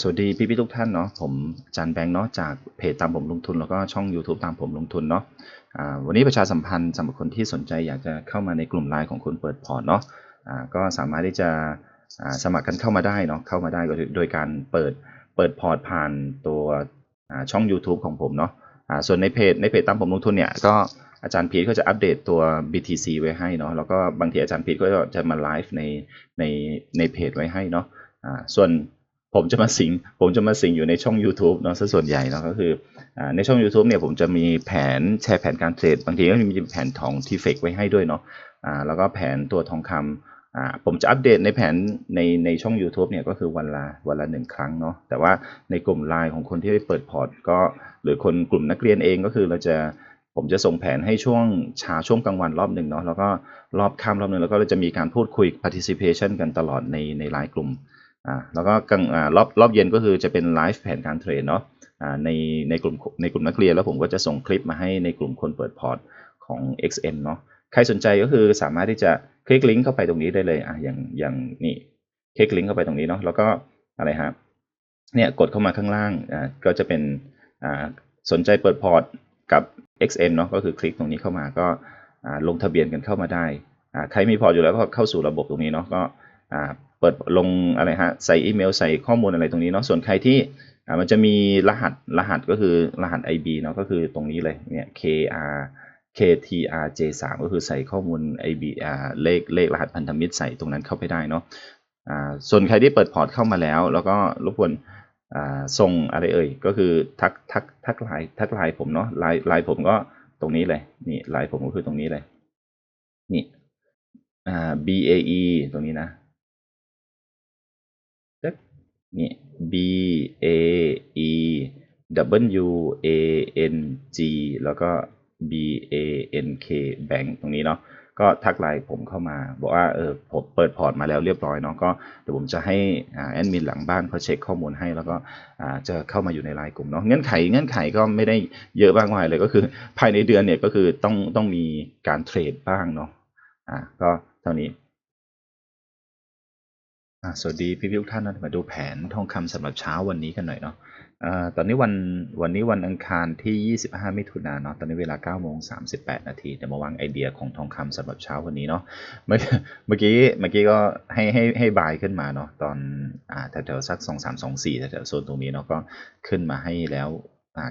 สวัสดีพี่พี่ทุกท่านเนาะผมจันแบงค์เนาะจากเพจตามผมลงทุนแล้วก็ช่อง YouTube ตามผมลงทุนเนาะวันนี้ประชาสัมพันธ์สำหรับคนที่สนใจอยากจะเข้ามาในกลุ่มไลน์ของคุณเปิดพอร์ตเนาะก็สามารถที่จะสมัครกันเข้ามาได้เนาะเข้ามาได้ก็โดยการเปิดเปิดพอร์ตผ่านตัวช่อง YouTube ของผมเนาะส่วนในเพจในเพจตามผมลงทุนเนี่ยก็อาจารย์พีทก็จะอัปเดตตัว BTC ไว้ให้เนาะแล้วก็บางทีอาจารย์พีทก็จะมาไลฟ์ในในในเพจไว้ให้เนาะส่วน ผมจะมาสิงผมจะมาสิงอยู่ในช่อง YouTube เนาะซะส่วนใหญ่เนาะก็คืออในช่อง YouTube เนี่ยผมจะมีแผนแชร์แผนการเทรดบางทีก็มีแผนทองที่เฟกไว้ให้ด้วยเนาะอ่าแล้วก็แผนตัวทองคำอ่าผมจะอัปเดตในแผนในในช่อง YouTube เนี่ยก็คือวันละวันละหนึ่งครั้งเนาะแต่ว่าในกลุ่มไลน์ของคนที่ได้เปิดพอร์ตก็หรือคนกลุ่มนักเรียนเองก็คือเราจะผมจะส่งแผนให้ช่วงเช้าช่วงกลางวันรอบหนึ่งเนาะแล้วก็รอบค่ำรอบหนึ่งแล้วก็เราจะมีการพูดคุย participation กันตลอดในในไลน์กลุ่ม อ่าแล้วก็กลางอ่ารอบรอบเย็นก็คือจะเป็นไลฟ์แผนการเทรดเนาะอ่าในในกลุ่มในกลุ่มนักเรียนแล้วผมก็จะส่งคลิปมาให้ในกลุ่มคนเปิดพอร์ตของ XN เนาะใครสนใจก็คือสามารถที่จะคลิกลิงก์เข้าไปตรงนี้ได้เลยอะอย่างอย่างนี่คลิกลิงก์เข้าไปตรงนี้เนาะแล้วก็อะไรฮะเนี่ยกดเข้ามาข้างล่างอ่าก็จะเป็นอ่าสนใจเปิดพอร์ตกับ XN เนาะก็คือคลิกตรงนี้เข้ามาก็อ่าลงทะเบียนกันเข้ามาได้อ่าใครมีพอร์ตอยู่แล้วก็เข้าสู่ระบบตรงนี้เนาะก็ เปิดลงอะไรฮะใส่อีเมลใส่ข้อมูลอะไรตรงนี้เนาะส่วนใครที่มันจะมีรหัสรหัสก็คือรหัส IB เนาะก็คือตรงนี้เลยเนี่ย KR KTRJ3 ก็คือใส่ข้อมูล IB อ่าเลขเลขรหัสพันธมิตรใส่ตรงนั้นเข้าไปได้เนาะส่วนใครที่เปิดพอร์ตเข้ามาแล้ว แล้วก็รบกวนส่งอะไรเอ่ยก็คือทักทักทักไลน์ทักไลน์ผมเนาะไลน์ไลน์ผมก็ตรงนี้เลยนี่ไลน์ผมก็คือตรงนี้เลยนี่ BAE ตรงนี้นะ นี่ B A E W A N G แล้วก็ B A N K Bank ตรงนี้เนาะก็ทักไลน์ผมเข้ามา บอกว่าเออผมเปิดพอร์ตมาแล้วเรียบร้อยเนาะก็เดี๋ยวผมจะให้อ่าแอดมินหลังบ้านเขาเช็คข้อมูลให้ แล้วก็จะเข้ามาอยู่ในไลน์กลุ่มเนาะเงื่อนไขเงื่อนไขก็ไม่ได้เยอะมากมายเลยก็คือภายในเดือนเนี่ยก็คือต้องต้องมีการเทรดบ้างเนาะอ่าก็เท่านี้ สวัสดีพี่พี่ทุกท่านนะมาดูแผนทองคำสำหรับเช้าวันนี้กันหน่อยเนาะตอนนี้วันวันนี้วันอังคารที่ 25 มิถุนายนเนาะตอนนี้เวลา9โมง38 นาทีเดี๋ยวมาวางไอเดียของทองคำสำหรับเช้าวันนี้เนาะเมื่อเมื่อกี้เมื่อกี้ก็ให้ให้ให้บายขึ้นมาเนาะตอนอ่าแถวๆสัก 2 3 2 4แถวๆโซนตรงนี้เนาะก็ขึ้นมาให้แล้ว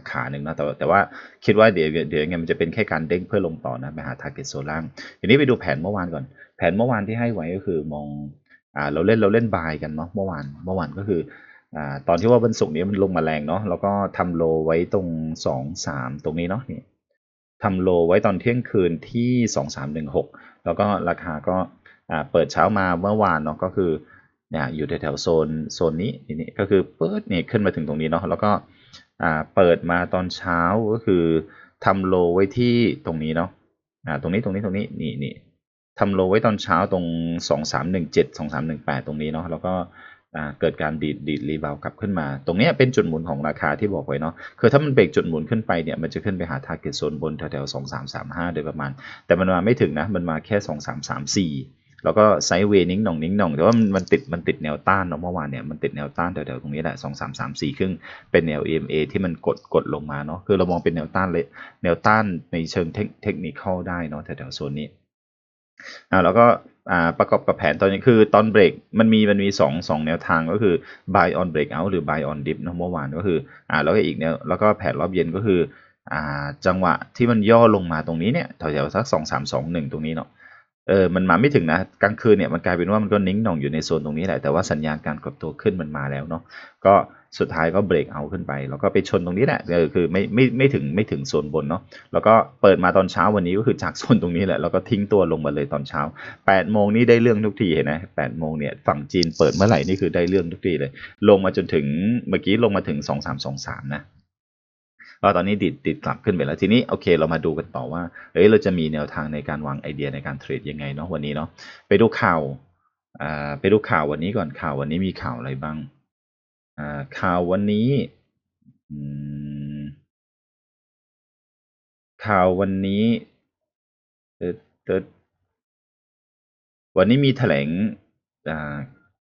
ขาหนึ่งเนาะแต่แต่ว่าคิดว่าเดี๋ยวเดี๋ยวยังไงมันจะเป็นแค่การเด้งเพื่อลงต่อนะไปหา target โซนล่างทีนี้ไปดูแผนเมื่อวานก่อน แผนเมื่อวานที่ให้ไว้ก็คือมอง อ่าเราเล่นเราเล่นบายกันเนาะเมื่อวานเมื่อวานก็คืออ่าตอนที่ว่าวันศุกร์นี้มันลงมาแรงเนาะแล้วก็ทำโลไว้ตรงสองสามตรงนี้เนาะนี่ทำโลไว้ตอนเที่ยงคืนที่สองสามหนึ่งหกแล้วก็ราคาก็อ่าเปิดเช้ามาเมื่อวานเนาะก็คือเนี่ยอยู่แถวๆโซนโซนนี้นี่ก็คือเปิดเนี่ยขึ้นมาถึงตรงนี้เนาะแล้วก็อ่าเปิดมาตอนเช้าก็คือทำโลไว้ที่ตรงนี้เนาะอ่าตรงนี้ตรงนี้ตรงนี้นี่นี่ ทำโลไว้ตอนเช้าตรง 2 3 1 7 2 3 1 8 ตรงนี้เนาะแล้วก็เกิดการดีดดีดรีบาวกลับขึ้นมา ตรงนี้เป็นจุดหมุนของราคาที่บอกไว้เนาะคือถ้ามันเบรกจุดหมุนขึ้นไปเนี่ยมันจะขึ้นไปหา target zone บนแถวๆ2 3 3 5โดยประมาณ แต่มันมาไม่ถึงนะ มันมาแค่2 3 3 4แล้วก็ไซด์เวนิ่งหน่องนิ่งหน่องแต่ว่ามันติดมันติดแนวต้านเนาะเมื่อวานเนี่ยมันติดแนวต้านแถวๆตรงนี้แหละ2 3 3 4ครึ่งเป็นแนว EMA ที่มันกดกดลงมาเนาะคือเรามองเป็นแนวต้านเลยแนวต้านในเชิงเทคนิคอลได้เนาะแถวๆโซนนี้ อ่าแล้วก็ประกอบกับแผนตอนนี้คือตอนเบรกมันมีมันมีสองสองแนวทางก็คือ buy on breakout หรือ buy on dip นะเมื่อวานก็คืออ่าแล้วก็อีกแนวแล้วก็แผนรอบเย็นก็คืออ่าจังหวะที่มันย่อลงมาตรงนี้เนี่ยแถวๆสักสองสามสองหนึ่งตรงนี้เนาะ เออมันมาไม่ถึงนะกลางคืนเนี่ยมันกลายเป็นว่ามันก็นิ่งหน่องอยู่ในโซนตรงนี้แหละแต่ว่าสัญญาณการกดตัวขึ้นมันมาแล้วเนาะก็สุดท้ายก็เบรกเอาขึ้นไป แล้วก็ไปชนตรงนี้แหละเออคือไม่ไม่ไม่ถึงไม่ถึงโซนบนเนาะแล้วก็เปิดมาตอนเช้าวันนี้ก็คือจากโซนตรงนี้แหละแล้วก็ทิ้งตัวลงมาเลยตอนเช้า8โมงนี้ได้เรื่องทุกทีเห็นไหม8โมงเนี่ยฝั่งจีนเปิดเมื่อไหร่นี่คือได้เรื่องทุกทีเลย ลงมาจนถึงเมื่อกี้ลงมาถึง 2323นะ ก็ตอนนี้ดิดดิดกลับขึ้นไปแล้วทีนี้โอเค เรามาดูกันต่อว่าเอ้ยเราจะมีแนวทางในการวางไอเดียในการเทรดยังไงเนาะวันนี้เนาะไปดูข่าวอ่าไปดูข่าววันนี้ก่อนข่าววันนี้มีข่าวอะไรบ้างอ่าข่าววันนี้อืมข่าววันนี้เออเติดวันนี้มีแถลงอ่า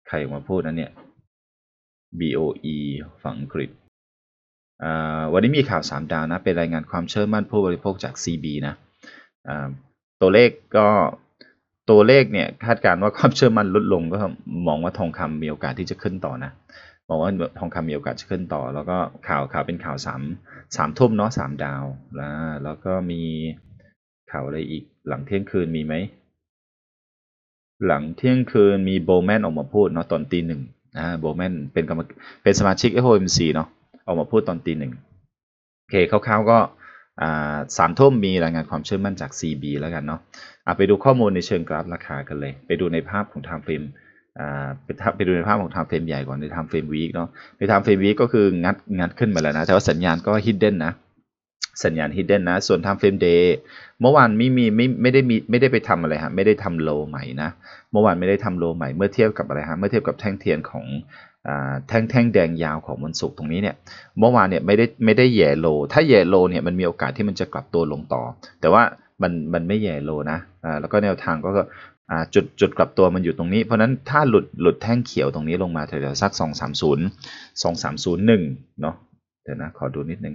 ใครออกมาพูดนะเนี่ย BOE ฝั่งอังกฤษ วันนี้มีข่าว 3 ดาวนะ เป็นรายงานความเชื่อมั่นผู้บริโภคจาก CB นะตัวเลขก็ตัวเลขเนี่ยคาดการณ์ว่าความเชื่อมั่นลดลงก็มองว่าทองคำมีโอกาสที่จะขึ้นต่อนะมองว่าทองคำมีโอกาสจะขึ้นต่อ แล้วก็ข่าวข่าวเป็นข่าวสามสามทุ่มเนาะสามดาวแล้วแล้วก็มีข่าวอะไรอีกหลังเที่ยงคืนมีไหมหลังเที่ยงคืนมีโบแมนออกมาพูดเนาะตอนตีหนึ่งอ่าโบแมนเป็นกรรมเป็นสมาชิก FOMC เนาะ ออกมาพูดตอนตีหนึ่งโอเคคร่าวๆก็สามทุ่มมีรายงานความเชื่อมั่นจาก CB แล้วกันเนาะะไปดูข้อมูลในเชิงกราฟราคากันเลย ไปดูในภาพของ time frame อ่าไปทับไปดูในภาพของ time frame ใหญ่ก่อนใน time frame week เนาะใน time frame week ก็คืองัดงัดขึ้นมาแล้วนะ แต่ว่าสัญญาณก็ hidden นะ สัญญาณ hidden นะ ส่วน time frame day เมื่อวานไม่มีไม่ไม่ได้มีไม่ได้ไปทำอะไรฮะไม่ได้ทำ low ใหม่นะ เมื่อวานไม่ได้ทำ low ใหม่เมื่อเทียบกับอะไรฮะเมื่อเทียบกับแท่งเทียนของแท่งแท่งแดงยาวของวันศุกร์ตรงนี้เนี่ยเมื่อวานเนี่ยไม่ได้ไม่ได้แย่โล ถ้าแย่โลเนี่ยมันมีโอกาสที่มันจะกลับตัวลงต่อ แต่ว่ามันมันไม่แย่โลนะอ่าแล้วก็แนวทางก็อ่าจุดจุดกลับตัวมันอยู่ตรงนี้ เพราะฉะนั้นถ้าหลุดหลุดแท่งเขียวตรงนี้ลงมาแถวๆสัก 2 3 0 2 3 0 1เนาะเดี๋ยวนะขอดูนิดนึง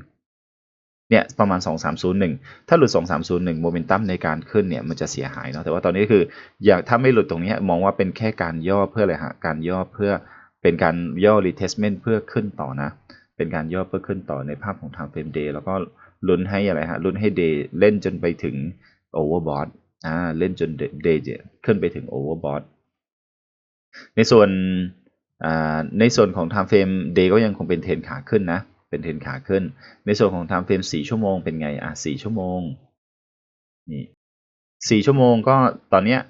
เนี่ยประมาณ 2301 ถ้าหลุด 2301 โมเมนตัมในการขึ้นเนี่ยมันจะเสียหายเนาะแต่ว่าตอนนี้คืออยากถ้าไม่หลุดตรงนี้มองว่าเป็นแค่การย่อเพื่ออะไรฮะการย่อเพื่อเป็นการย่อ retestment เพื่อขึ้นต่อนะ เป็นการย่อเพื่อขึ้นต่อในภาพของ time frame day แล้วก็ลุ้นให้อะไรฮะลุ้นให้ day เล่นจนไปถึง overbought อ่าเล่นจน day ขึ้นไปถึง overbought ในส่วนอ่าในส่วนของ time frame day ก็ยังคงเป็นเทรนขาขึ้นนะ เป็นเทรนขาขึ้น ในส่วนของ time frame 4ชั่วโมงเป็นไงอะ4ชั่วโมงนี่ 4 ชั่วโมงก็ตอนเนี้ย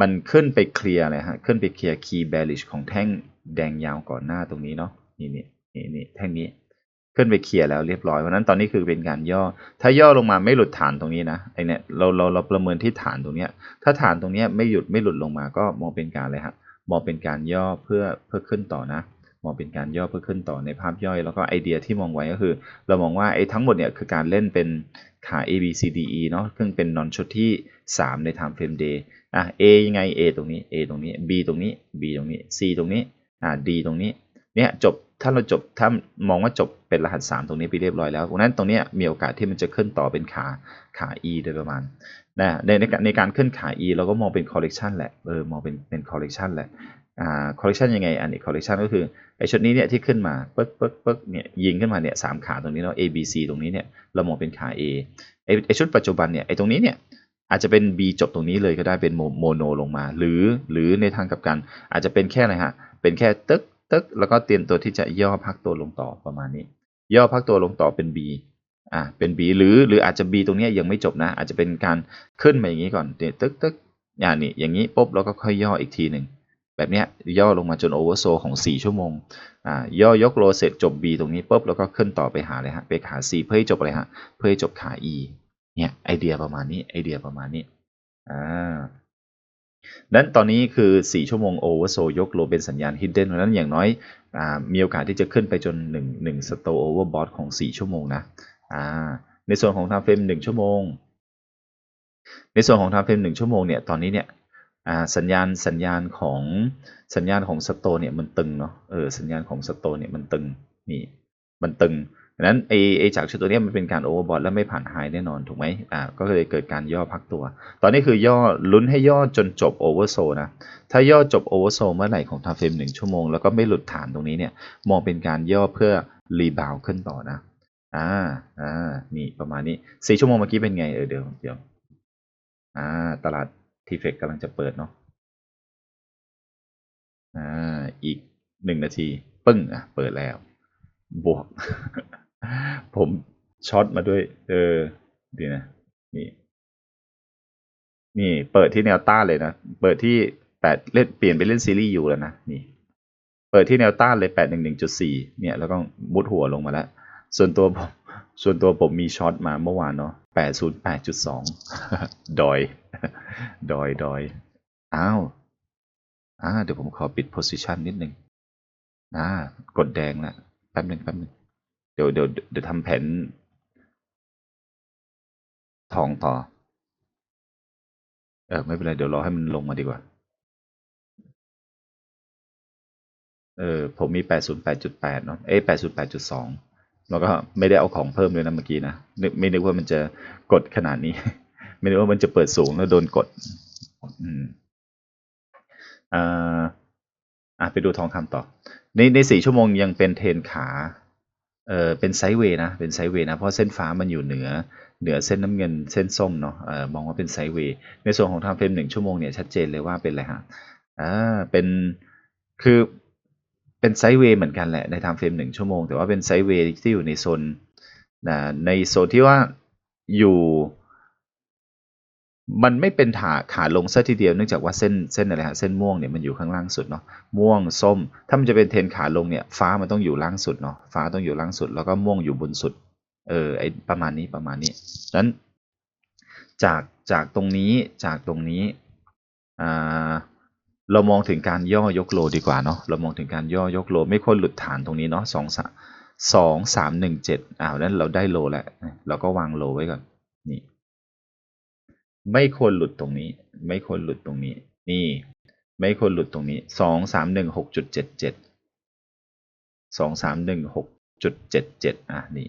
มันขึ้นไปเคลียร์อะไรฮะขึ้นไปเคลียร์ key bearish ของแท่งแดงยาวก่อนหน้าตรงนี้เนาะนี่นี่นี่นี่แท่งนี้ขึ้นไปเคลียร์แล้วเรียบร้อยเพราะนั้นตอนนี้คือเป็นการย่อ ถ้าย่อลงมาไม่หลุดฐานตรงนี้นะไอเนี่ยเราเราเราประเมินที่ฐานตรงเนี้ย ถ้าฐานตรงเนี้ยไม่หยุดไม่หลุดลงมาก็มองเป็นการเลยฮะมองเป็นการย่อเพื่อเพื่อขึ้นต่อนะ มองเป็นการย่อเพื่อขึ้นต่อในภาพย่อย แล้วก็ไอเดียที่มองไว้ก็คือ เรามองว่าไอ้ทั้งหมดเนี่ยคือการเล่นเป็นขา A B C D E เนาะซึ่งเป็นนอนชุดที่ 3 ใน time frame day อะ A ยังไง A ตรงนี้ A ตรงนี้ B ตรงนี้ B ตรงนี้ C ตรงนี้อ่า D ตรงนี้เนี่ยจบถ้าเราจบถ้ามองว่าจบเป็นรหัส 3 ตรงนี้ไปเรียบร้อยแล้วเพราะนั้นตรงนี้มีโอกาสที่มันจะขึ้นต่อเป็นขาขา E โดยประมาณนะในในการในการขึ้นขา E เราก็มองเป็น collection แหละเออมองเป็นเป็น collection แหละ อ่า collection ยังไงอันนี้ collection ก็คือไอชุดนี้เนี่ยที่ขึ้นมาปึ๊กปึ๊กปึ๊กเนี่ยยิงขึ้นมาเนี่ยสามขาตรงนี้เนาะ A B C ตรงนี้เนี่ยเรามองเป็นขา A ไอไอชุดปัจจุบันเนี่ยไอตรงนี้เนี่ยอาจจะเป็น B จบตรงนี้เลยก็ได้เป็นโมโนลงมา หรือหรือในทางกลับกัน อาจจะเป็นแค่อะไรฮะเป็นแค่ตึกตึกแล้วก็เตรียมตัวที่จะย่อพักตัวลงต่อประมาณนี้ ย่อพักตัวลงต่อเป็น B อ่าเป็น B หรือหรืออาจจะ B ตรงนี้ยยังไม่จบนะ อาจจะเป็นการขึ้นมาอย่างนี้ก่อนเนี่ยตึกตึกอย่างนี้อย่างนี้ปุ๊บแล้วก็ค่อยย่ออีกทีหนึ่ง แบบเนี้ยย่อลงมาจนโอเวอร์โซของ 4 ชั่วโมงอ่าย่อยกโลเสร็จจบ B ตรงนี้ปุ๊บแล้วก็ขึ้นต่อไปหาเลยฮะไปขา C เพื่อให้จบอะไรฮะเพื่อให้จบขา E เนี่ยไอเดียประมาณนี้ไอเดียประมาณนี้อ่านั้นตอนนี้คือ 4 ชั่วโมงโอเวอร์โซยกโลเป็นสัญญาณ hidden เพราะนั้นอย่างน้อยอ่ามีโอกาสที่จะขึ้นไปจน 1 1 stop overbought ของ 4 ชั่วโมงนะอ่าในส่วนของ time frame 1ชั่วโมง ในส่วนของ time frame 1ชั่วโมงเนี่ยตอนนี้เนี่ย สัญญาณสัญญาณของสัญญาณของสโตเนี่ยมันตึงเนาะเออสัญญาณของสโตเนี่ยมันตึงนี่มันตึงดังนั้นไอไอจากชุดตัวเนี้ยมันเป็นการโอเวอร์บอทและไม่ผ่านไฮแน่นอนถูกไหมอ่าก็เลยเกิดการย่อพักตัว ตอนนี้คือย่อลุ้นให้ย่อจนจบโอเวอร์โซนะถ้าย่อจบโอเวอร์โซเมื่อไหร่ของทาเฟรมหนึ่งชั่วโมงแล้วก็ไม่หลุดฐานตรงนี้เนี่ยมองเป็นการย่อเพื่อรีบาวขึ้นต่อนะอ่าอ่านี่ประมาณนี้สี่ชั่วโมงเมื่อกี้เป็นไงเออเดี๋ยวเดี๋ยวอ่าตลาด ทีเฟกกำลังจะเปิดเนาะอ่าอีกหนึ่งนาที ปึ้งอะเปิดแล้ว บวก ผมช็อตมาด้วย เออดีนะนี่ นี่เปิดที่แนวต้านเลยนะ เปิดที่แปดเล่นเปลี่ยนไปเล่นซีรีส์อยู่แล้วนะนี่ เปิดที่แนวต้านเลยแปดหนึ่งหนึ่งจุดสี่เนี่ย แล้วก็มุดหัวลงมาแล้ว ส่วนตัวผม ส่วนตัวผมมีช็อตมาเมื่อวานเนาะแปดศูนย์แปดจุดสองดอย ดอย ดอย อ้าว อ่า เดี๋ยวผมขอปิด position นิดนึงอ่ากดแดงละแป๊บหนึ่งแป๊บหนึ่งเดี๋ยวเดี๋ยวเดี๋ยวทำแผน ทองต่อ เออ ไม่เป็นไร เดี๋ยวรอให้มันลงมาดีกว่า เออ ผมมี 808.8 เนาะ เอ้808.2 แล้วก็ไม่ได้เอาของเพิ่มเลยนะเมื่อกี้นะไม่นึกว่ามันจะกดขนาดนี้ ไม่นึกว่ามันจะเปิดสูงแล้วโดนกดอืมอ่าอะไปดูทองคำต่อ ในในสี่ชั่วโมงยังเป็นเทนขาเออเป็นไซด์เวย์นะเป็นไซด์เวย์นะเพราะเส้นฟ้ามันอยู่เหนือเหนือเส้นน้ำเงินเส้นส้มเนาะเออมองว่าเป็นไซด์เวย์ในส่วนของทางเฟรมหนึ่งชั่วโมงเนี่ยชัดเจนเลยว่าเป็นอะไรฮะอ่าเป็นคือ เป็นไซด์เวย์เหมือนกันแหละในทางเฟรมหนึ่งชั่วโมง แต่ว่าเป็นไซด์เวย์ที่อยู่ในโซนนะในโซนที่ว่าอยู่ มันไม่เป็นขาขาลงซะทีเดียวเนื่องจากว่าเส้นเส้นอะไรฮะเส้นม่วงเนี่ยมันอยู่ข้างล่างสุดเนาะม่วงส้ม ถ้ามันจะเป็นเทนขาลงเนี่ย ฟ้ามันต้องอยู่ล่างสุดเนาะฟ้าต้องอยู่ล่างสุด แล้วก็ม่วงอยู่บนสุด เออไอประมาณนี้ประมาณนี้ดังนั้นจากจากตรงนี้จากตรงนี้อ่า เรามองถึงการย่อยกโลดีกว่าเนาะเรามองถึงการย่อยกโล ไม่ควรหลุดฐานตรงนี้เนาะสองสามสองสามหนึ่งเจ็ดอ้าวนั้นเราได้โลแล้วเราก็วางโลไว้ก่อนนี่ ไม่ควรหลุดตรงนี้ ไม่ควรหลุดตรงนี้ นี่ ไม่ควรหลุดตรงนี้สองสามหนึ่งหกจุดเจ็ดเจ็ดสองสามหนึ่งหกจุดเจ็ดเจ็ดอะนี่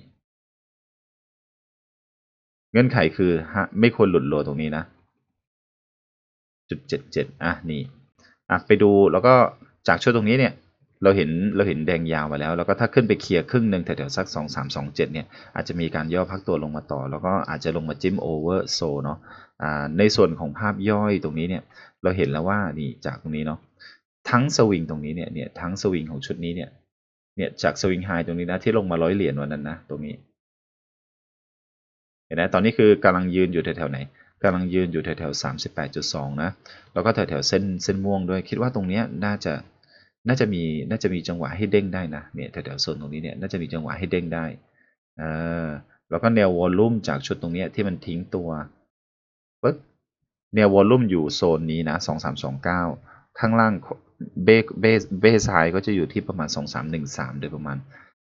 เงื่อนไขคือฮะไม่ควรหลุดโลตรงนี้นะจุดเจ็ดเจ็ดอะนี่ อะไปดูแล้วก็จากช่วงตรงนี้เนี่ยเราเห็นเราเห็นแดงยาวมาแล้ว แล้วก็ถ้าขึ้นไปเคลียร์ครึ่งหนึ่งแถวๆสักสองสามสองเจ็ดเนี่ยอาจจะมีการย่อพักตัวลงมาต่อ แล้วก็อาจจะลงมาจิ้มโอเวอร์โซเนาะอ่าในส่วนของภาพย่อยตรงนี้เนี่ยเราเห็นแล้วว่านี่จากตรงนี้เนาะทั้งสวิงตรงนี้เนี่ยเนี่ยทั้งสวิงของชุดนี้เนี่ยเนี่ยจากสวิงไฮตรงนี้นะที่ลงมาร้อยเหรียญวันนั้นนะตรงนี้เห็นไหมตอนนี้คือกำลังยืนอยู่แถวๆไหน กำลังยืนอยู่แถวๆสามสิบแปดจุดสองนะ แล้วก็แถวๆเส้นเส้นม่วงด้วย คิดว่าตรงนี้น่าจะน่าจะมีน่าจะมีจังหวะให้เด้งได้นะเนี่ยแถวๆโซนตรงนี้เนี่ยน่าจะมีจังหวะให้เด้งได้เออแล้วก็แนววอลลุ่มจากชุดตรงนี้ที่มันทิ้งตัวปึ๊บแนววอลลุ่มอยู่โซนนี้นะสองสามสองเก้าข้างล่างเบสเบสเบสไฮก็จะอยู่ที่ประมาณสองสามหนึ่งสามโดยประมาณ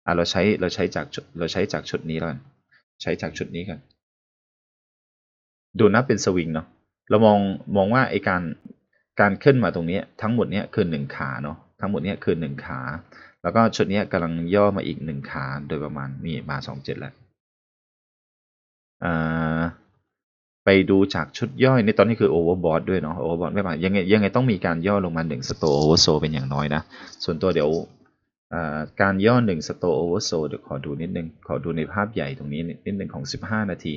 อะเราใช้เราใช้จากชุดเราใช้จากชุดนี้แล้วกันใช้จากชุดนี้กัน ดูนะเป็นสวิงเนาะเรามองมองว่าไอการการขึ้นมาตรงนี้ทั้งหมดเนี้ยคือหนึ่งขาเนาะทั้งหมดเนี้ยคือหนึ่งขา แล้วก็ชุดเนี้ยกำลังย่อมาอีกหนึ่งขาโดยประมาณนี่มาสองเจ็ดแล้วอ่าไปดูจากชุดย่อยนี่ตอนนี้คือโอเวอร์บอทด้วยเนาะโอเวอร์บอทไม่มายังไงยังไงต้องมีการย่อลงมาหนึ่งสโตโอเวอร์โซเป็นอย่างน้อยนะ ส่วนตัวเดี๋ยวการย่อหนึ่งสโตโอเวอร์โซเดี๋ยวขอดูนิดนึง ขอดูในภาพใหญ่ตรงนี้นิดนึงของสิบห้านาที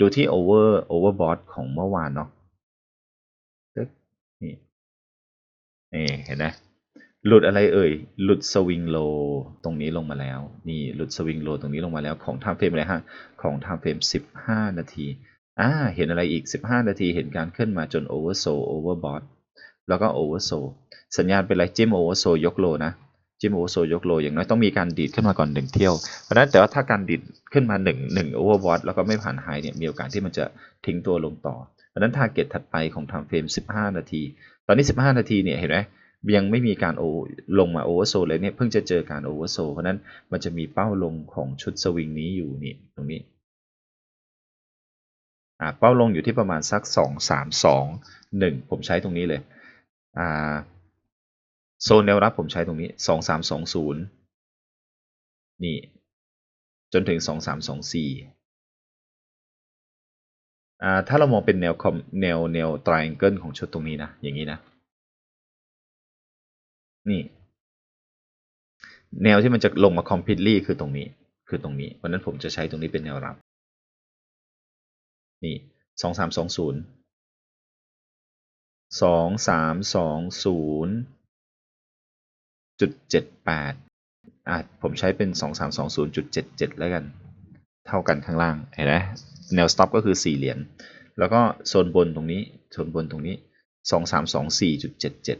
ดูที่โอเวอร์โอเวอร์บอทของเมื่อวานเนาะนี่นี่เห็นไหมหลุดอะไรเอ่ย หลุดสวิงโลตรงนี้ลงมาแล้ว นี่หลุดสวิงโลตรงนี้ลงมาแล้วของทม์เฟรมอะไรฮะ ของทม์เฟรมสิบห้านาทีอ่าเห็นอะไรอีกสิบห้านาทีเห็นการขึ้นมาจนโอเวอร์โซโอเวอร์บอทแล้วก็โอเวอร์โซสัญญาณเป็นอะไรจิ้มโอเวอร์โซยกโลนะ จิมโอเวอร์โซยกโลอย่างน้อยต้องมีการดีดขึ้นมาก่อนหนึ่งเที่ยว เพราะฉะนั้นแต่ว่าถ้าการดีดขึ้นมาหนึ่งหนึ่งโอเวอร์บอทแล้วก็ไม่ผ่านไฮเนี่ยมีโอกาสที่มันจะทิ้งตัวลงต่อ เพราะฉะนั้นทาร์เก็ตถัดไปของทม์เฟรมสิบห้านาที ตอนนี้สิบห้านาทีเนี่ยเห็นไหมยังไม่มีการโอลงมาโอเวอร์โซเลยเนี่ยเพิ่งจะเจอการโอเวอร์โซเพราะนั้นมันจะมีเป้าลงของชุดสวิงนี้อยู่นี่ตรงนี้อ่าเป้าลงอยู่ที่ประมาณสักสองสามสองหนึ่งผมใช้ตรงนี้เลยอ่า โซนแนวรับผมใช้ตรงนี้สองสามสองศูนย์นี่ จนถึงสองสามสองสี่าถ้าเรามองเป็นแนวแนวแนวไตรแองเกิลของชุดตรงนี้นะ อย่างนี้นะ นี่ แนวที่มันจะลงมาคอมพลีทลี่คือตรงนี้ คือตรงนี้ วันนั้นผมจะใช้ตรงนี้เป็นแนวรับ นี่สองสามสองศูนย์สองสามสองศูนย์ จุดเจ็ดแปดอะผมใช้เป็นสองสามสองศูนย์จุดเจ็ดเจ็ดแล้วกัน เท่ากันข้างล่างเห็นไหมแนว stop ก็คือสี่เหรียญแล้วก็โซนบนตรงนี้โซนบนตรงนี้สองสามสองสี่จุดเจ็ดเจ็ด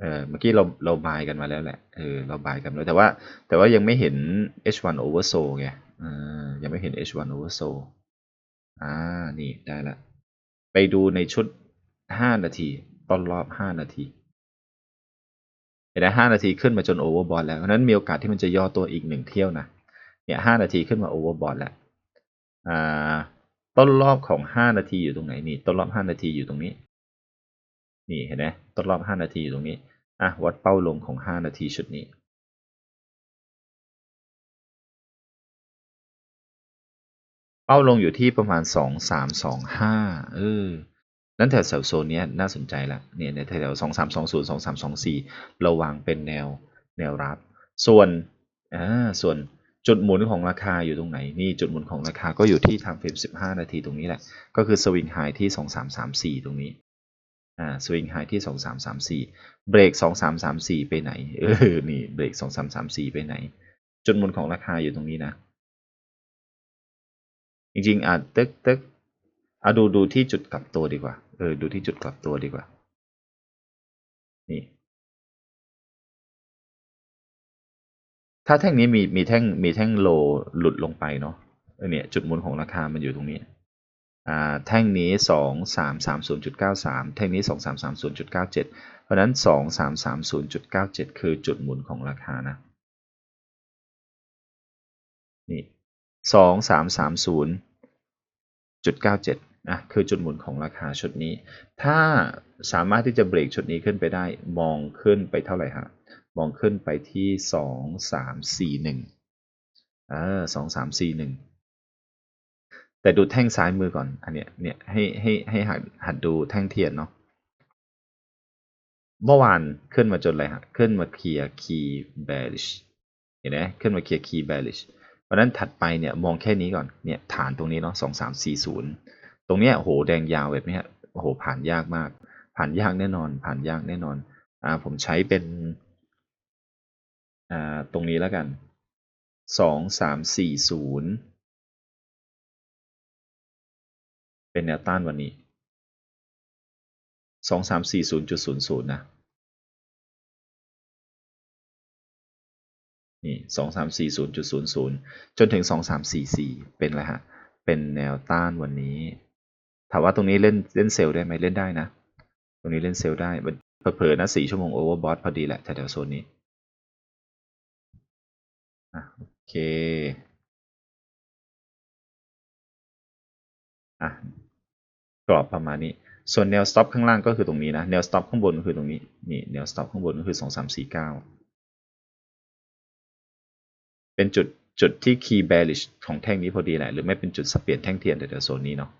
เออเมื่อกี้เราเราบายกันมาแล้วแหละเออเราบายกันแล้วแต่ว่าแต่ว่ายังไม่เห็น H1 oversold ไงเออยังไม่เห็น H1 oversold อ่านี่ได้ละไปดูในชุด 5 นาที ต้นรอบ 5 นาที เห็นไหม5นาทีขึ้นมาจนโอเวอร์บอทแล้วเพราะนั้นมีโอกาสที่มันจะย่อตัวอีกหนึ่งเที่ยวนะเนี่ย5นาทีขึ้นมาโอเวอร์บอทแล้วอ่าต้นรอบของ5นาทีอยู่ตรงไหนนี่ต้นรอบ5นาทีอยู่ตรงนี้ นี่เห็นไหมต้นรอบ5นาทีอยู่ตรงนี้อะวัดเป้าลงของ5นาทีชุดนี้เป้าลงอยู่ที่ประมาณ2 3 2 5เออ นั้นแถวแถวโซนนี้น่าสนใจละเนี่ยในแถวสองสามสองศูนย์สองสามสองสี่เราวางเป็นแนวแนวรับ ส่วนอ่าส่วนจุดหมุนของราคาอยู่ตรงไหน นี่จุดหมุนของราคาก็อยู่ที่ทำเฟรม15 นาทีตรงนี้แหละ ก็คือสวิงไฮที่ 2334 ตรงนี้ อ่า สวิงไฮที่ 2334 เบรก 2334 ไปไหน เออ นี่ เบรก 2334 ไปไหน จุดหมุนของราคาอยู่ตรงนี้นะ จริงๆอาจตึกตึก เอาดูดูที่จุดกลับตัวดีกว่า เออ ดูที่จุดกลับตัวดีกว่า นี่ ถ้าแท่งนี้มีมีแท่งมีแท่งโลหลุดลงไปเนาะเออเนี่ยจุดหมุนของราคา มันอยู่ตรงนี้ อ่า แท่งนี้สองสามสามศูนย์จุดเก้าสามแท่งนี้สองสามสามศูนย์จุดเก้าเจ็ดเพราะนั้นสองสามสามศูนย์จุดเก้าเจ็ดคือจุดหมุนของราคานะ นี่สองสามสามศูนย์จุดเก้าเจ็ด อะคือจุดหมุนของราคาชุดนี้ ถ้าสามารถที่จะเบรกชุดนี้ขึ้นไปได้มองขึ้นไปเท่าไหร่ฮะมองขึ้นไปที่สองสามสี่หนึ่งเออสองสามสี่หนึ่งแต่ดูแท่งซ้ายมือก่อน อันเนี้ยเนี่ยให้ให้ให้หัดหัดดูแท่งเทียนเนาะเมื่อวานขึ้นมาจนอะไรฮะ ขึ้นมาเคลียร์คีย์ bearish เห็นไหมขึ้นมาเคลียร์คีย์ bearish เพราะนั้นถัดไปเนี่ยมองแค่นี้ก่อนเนี่ยฐานตรงนี้เนาะสองสามสี่ศูนย์ รงเนี้ยโหแดงยาวแบบนี้โอ้โหผ่านยากมาก ผ่านยากแน่นอน ผ่านยากแน่นอนอ่าผมใช้เป็นอ่าตรงนี้แล้วกันสองสามสี่ศูนย์เป็นแนวต้านวันนี้สองสามสี่ศูนย์จุดศูนย์ศูนย์นะนี่สองสามสี่ศูนย์จุดศูนย์ศูนย์จนถึงสองสามสี่สี่เป็นอะไรฮะ เป็นแนวต้านวันนี้ ถามว่าตรงนี้เล่นเล่นเซลล์ได้ไหมเล่นได้นะ ตรงนี้เล่นเซลล์ได้เผลอๆนะสี่ชั่วโมงโอเวอร์บอทพอดีแหละแถวๆโซนนี้โอเคอะกรอบประมาณนี้ ส่วนแนว stop ข้างล่างก็คือตรงนี้นะ แนว stop ข้างบนก็คือตรงนี้ นี่แนว stop ข้างบนก็คือสองสามสี่เก้าเป็นจุดจุดที่ key bearish ของแท่งนี้พอดีแหละ หรือไม่เป็นจุดสเปลี่ยนแท่งเทียนแต่โซนนี้เนาะ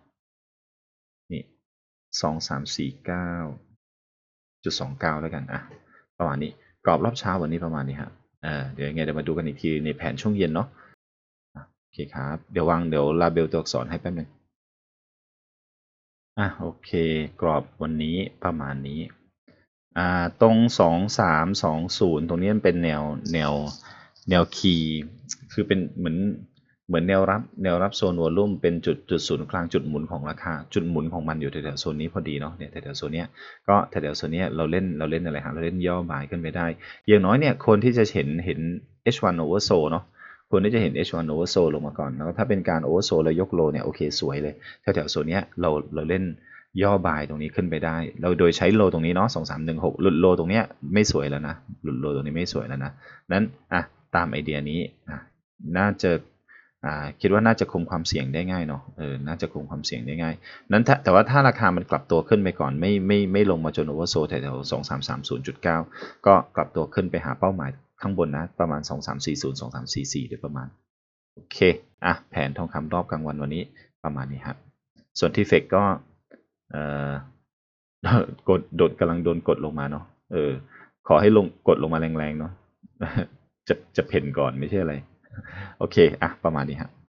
สองสามสี่เก้าจุดสองเก้าแล้วกันอะประมาณนี้กรอบรอบเช้าวันนี้ประมาณนี้ฮะเอ่าเดี๋ยวยังไงเดี๋ยวมาดูกันอีกทีในแผนช่วงเย็นเนาะโอเคครับ เดี๋ยววางเดี๋ยวลาเบลตัวอักษรให้แป๊บนึงอะโอเค กรอบวันนี้ประมาณนี้อ่าตรงสองสามสองศูนย์ตรงนี้มันเป็นแนวแนวแนวคีย์คือเป็นเหมือน เหมือนแนวรับแนวรับโซนวอลลุ่มเป็นจุดจุดศูนย์กลางจุดหมุนของราคาจุดหมุนของมันอยู่แถวๆโซนนี้พอดีเนาะเนี่ยแถวๆโซนเนี้ยก็แถวๆโซนเนี้ยเราเล่นเราเล่นอะไรฮะเราเล่นย่อบายขึ้นไปได้ อย่างน้อยเนี่ยคนที่จะเห็นเห็น H1 oversold เนาะควรที่จะเห็น H1 oversold ลงมาก่อนแล้วถ้าเป็นการ oversold แล้วยกโลเนี่ยโอเคสวยเลยแถวๆโซนเนี้ยเราเราเล่นย่อบายตรงนี้ขึ้นไปได้ เราโดยใช้โลตรงนี้เนาะสองสามหนึ่งหกหลุดโลตรงเนี้ยไม่สวยแล้วนะหลุดโลตรงนี้ไม่สวยแล้วนะนั้นอะตามไอเดียนี้อะน่าจะ คิดว่าน่าจะคุมความเสี่ยงได้ง่ายเนาะเออน่าจะคุมความเสี่ยงได้ง่ายนั้นแต่ว่าถ้าราคามันกลับตัวขึ้นไปก่อนไม่ไม่ไม่ลงมาจนโอเวอร์โซแถวสองสามสามศูนย์จุดเก้าก็กลับตัวขึ้นไปหาเป้าหมายข้างบนนะ ประมาณสองสามสี่ศูนย์สองสามสี่สี่โดยประมาณ โอเค อะ แผนทองคำรอบกลางวันวันนี้ประมาณนี้ครับ ส่วนที่เฟกก็ เอ่อกดโดดกำลังโดนกดลงมาเนาะเออ ขอให้ลงกดลงมาแรงๆเนาะจะจะเพ่นก่อนไม่ใช่อะไร โอเค อะ ประมาณนี้ครับ